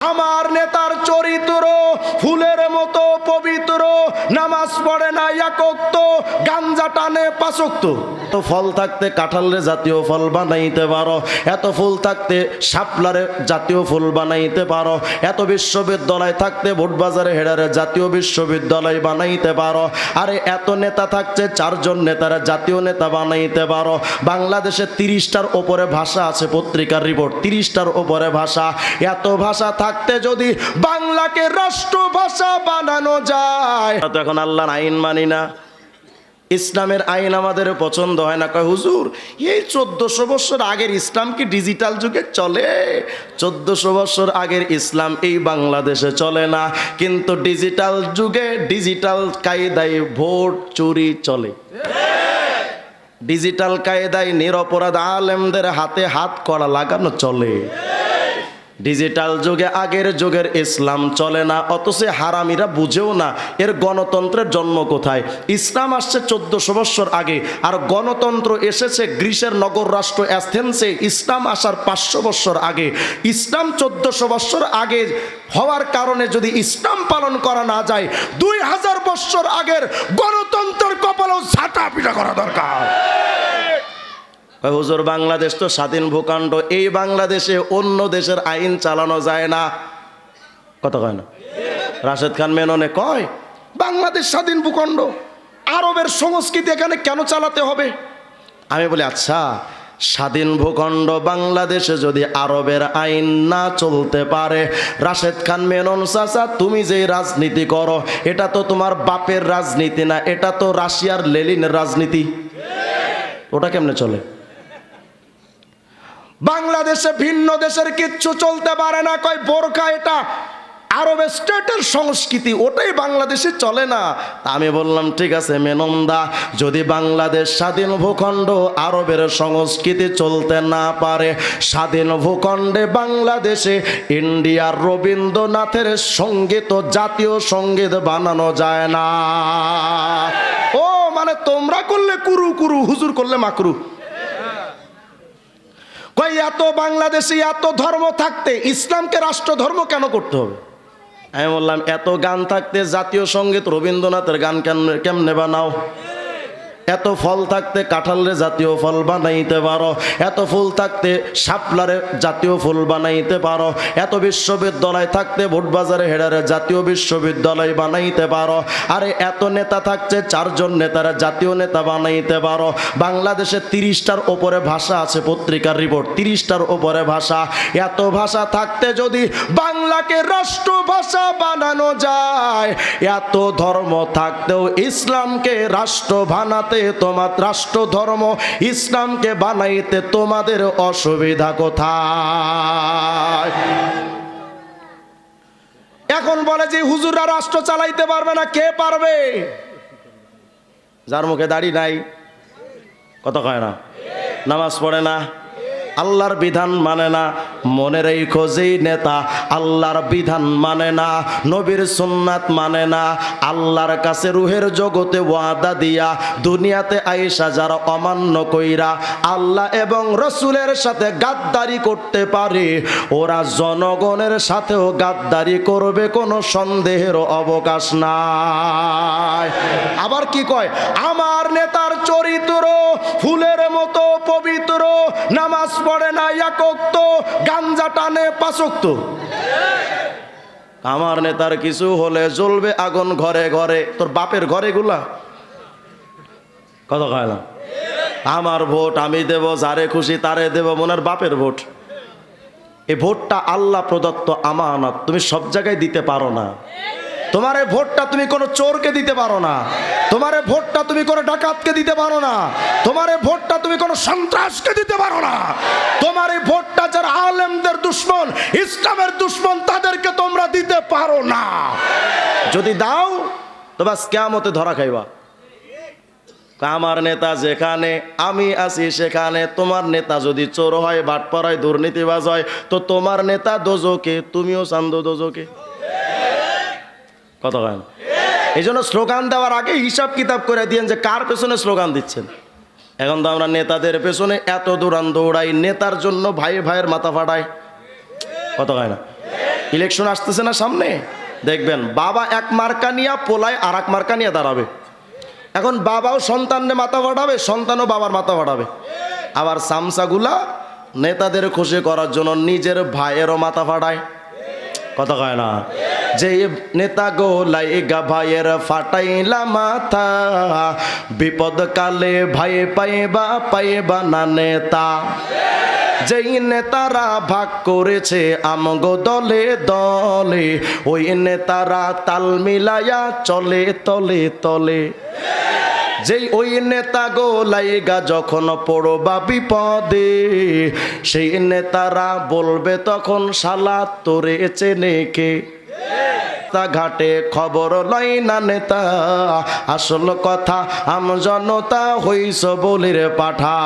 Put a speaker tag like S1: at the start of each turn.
S1: আমার নেতার চরিত্র ফুলের মতো পবিত্র নামাজ পড়ে না একক্ত গাঞ্জা টানে পাশক্ত তো ফল থাকতে কাঁঠালের জাতীয় ফল বানাইতে পারো। এত ফুল থাকতে শাপলারে জাতীয় ফুল বানাইতে পারো। এত বিশ্ববিদ্যালয় থাকতে ভোটবাজারে হেডারে জাতীয় বিশ্ববিদ্যালয় বানাইতে পারো। আরে এত নেতা থাকছে, চারজন নেতারা জাতীয় নেতা বানাইতে পারো। বাংলাদেশে তিরিশটার ওপরে ভাষা আছে পত্রিকার রিপোর্ট, তিরিশটার ওপরে ভাষা। এত ভাষা থাকতে যদি বাংলাকে রাষ্ট্রভাষা বানানো যায়। এখন আল্লাহর আইন মানি না। ইসলামের আইন আমাদের পছন্দ হয় না। কয়, হুজুর, এই চোদ্দশো বছর আগের ইসলাম কি ডিজিটাল যুগে চলে? চোদ্দশো বছর আগের ইসলাম এই বাংলাদেশে চলে না। কিন্তু ডিজিটাল যুগে ডিজিটাল কায়দায় ভোট, চুরি চলে। ডিজিটাল কায়দায় নিরপরাধ আলেমদের হাতে হাত করা লাগানো চলে। ডিজিটাল যুগে, আগের যুগের ইসলাম চলে না, অথচ হারামিরা বুঝেও না এর গণতন্ত্রের জন্ম কোথায়। ইসলাম আসছে চোদ্দশো বৎসর আগে, আর গণতন্ত্র এসেছে গ্রিসের নগর রাষ্ট্র অ্যাথেন্সে। ইসলাম আসার পাঁচশো বৎসর আগে। ইসলাম চোদ্দশো বৎসর আগে হওয়ার কারণে যদি ইসলাম পালন করা না যায়, দুই হাজার বৎসর আগের গণতন্ত্রের কপালেও ঝাঁটা পিটা করা দরকার। হুজুর, বাংলাদেশ তো স্বাধীন ভূখণ্ড, এই বাংলাদেশে অন্য দেশের আইন চালানো যায় না। কত কয় না? রাশেদ খান মেননে কয়, বাংলাদেশ স্বাধীন ভূখণ্ড, আরবের সংস্কৃতি এখানে কেন চালাতে হবে? আমি বলি আচ্ছা স্বাধীন ভূখণ্ড বাংলাদেশে যদি আরবের আইন না চলতে পারে, রাশেদ খান মেনন চাচা, তুমি যে রাজনীতি করো, এটা তো তোমার বাপের রাজনীতি না, এটা তো রাশিয়ার লেলিনের রাজনীতি। ওটা কেমনে চলে? বাংলাদেশে ভিন্ন দেশের কিচ্ছু চলতে পারে না। কয়, বোরখা এটা আরব স্টেটের সংস্কৃতি, ওটাই বাংলাদেশে চলে না। আমি বললাম, ঠিক আছে, মেনন্দা, যদি বাংলাদেশ স্বাধীন ভূখণ্ড আরবের সংস্কৃতি চলতে না পারে, স্বাধীন ভূখণ্ডে বাংলাদেশে ইন্ডিয়ার রবীন্দ্রনাথের সংগীত, জাতীয় সংগীত বানানো যায় না। ও মানে তোমরা করলে কুরু কুরু, হুজুর করলে মাকরু। এত বাংলাদেশে, এত ধর্ম থাকতে ইসলামকে রাষ্ট্র ধর্ম কেন করতে হবে? আমি বললাম, এত গান থাকতে জাতীয় সংগীত রবীন্দ্রনাথের গান কেন কেমনে বানাও? এত ফল থাকতে কাঁঠালের জাতীয় ফল বানাইতে পারো, এত ফুল থাকতে শাপলারে জাতীয় ফুল বানাইতে পারো, এত বিশ্ববিদ্যালয় থাকতে ভোটবাজারে হেডারে জাতীয় বিশ্ববিদ্যালয় বানাইতে পারো, আরে এত নেতা থাকছে চারজন নেতারা জাতীয় নেতা বানাইতে পারো। বাংলাদেশে তিরিশটার ওপরে ভাষা আছে পত্রিকার রিপোর্ট, তিরিশটার ওপরে ভাষা। এত ভাষা থাকতে যদি বাংলাকে রাষ্ট্রভাষা বানানো যায়, এত ধর্ম থাকতেও ইসলামকে রাষ্ট্র বানাতে তোমার রাষ্ট্র ধর্ম ইসলামকে বানাইতে তোমাদের অসুবিধা কোথায়? এখন বলে যে হুজুরা রাষ্ট্র চালাইতে পারবে না, কে পারবে? যার মুখে দাড়ি নাই কত কয় না, নামাজ পড়ে না। আল্লাহর বিধান মানে না। মনে রেখো যেই নেতা আল্লাহর বিধান মানে না। নবীর সুন্নাত মানে না। আল্লাহর কাছে রুহের জগতে ওয়াদা দিয়া দুনিয়াতে আইসা যারা অমান্য কইরা আল্লাহ এবং রসুলের সাথে গাদ্দারি করতে পারে, ওরা জনগণের সাথেও গাদ্দারি করবে কোনো সন্দেহের অবকাশ নাই। আবার কি কয়? আমার নেতার চরিত্র ফুলের মতো নামাজ পড়ে না একক্ত গাঞ্জা টানে পাশক্ত আমার নেতার কিছু হলে জ্বলবে আগুন ঘরে ঘরে। তোর বাপের ঘরে গুলা? কত কয় না। আমার ভোট আমি দেব, যারে খুশি তারে দেব, মনের বাপের ভোট। এই ভোটটা আল্লাহ প্রদত্ত আমানত, তুমি সব জায়গায় দিতে পারো না। তোমার ভোটটা তুমি কোনো চোরকে দিতে পারো না। তোমার ভোটটা তুমি কোনো ডাকাতকে দিতে পারো না। তোমার ভোটটা তুমি কোনো সন্ত্রাসকে দিতে পারো না। তোমার এই ভোটটা যারা আলেমদের দুশ্মন, ইসলামের দুশ্মন, তাদেরকে তোমরা দিতে পারো না। যদি দাও, তো বাস কেমতে ধরা খাইবা। আমার নেতা যেখানে, আমি আছি সেখানে। তোমার নেতা যদি চোর হয় বাটপার হয় দুর্নীতিবাজ হয়, তো তোমার নেতা দোজকে, তুমিও চান্দ দোজকে। কত গান? এই জন্য স্লোগান দেওয়ার আগে হিসাব কিতাব করে দিয়েন যে কার পেছনে স্লোগান দিচ্ছেন। এখন তো আমরা নেতাদের পেছনে এত দৌড়ান দৌড়াই নেতার জন্য ভাই ভাইয়ের মাথা ফাটায় কত গায় না? ইলেকশন আসতেছে না সামনে? দেখবেন, বাবা এক মার্কা নিয়ে পোলায় আর এক মার্কা নিয়ে দাঁড়াবে। এখন বাবাও সন্তানরে মাথা ফাটাবে, সন্তানও বাবার মাথা ফাটাবে। আবার সামসাগুলা নেতাদের খুশি করার জন্য নিজের ভাইয়েরও মাথা ফাটায়। কথা কয় না? যে নেতা গো লাইগা ভাইয়ের ফাটাইলা মাথা বিপদ কালে ভাই পাইবা পাইবা না নেতা। যেই নেতারা ভাগ করেছে আমগো দলে দলে, ওই নেতারা তাল মিলায়া চলে, তলে তলে। যেই ওই নেতা গো লাইগা যখন পড়বা বিপদে, সেই নেতারা বলবে তখন শালা তোরে চেনে কে? তা ঘাটে খবর লয় না নেতা। আসল কথা আম জনতা হইস বলির পাঠা।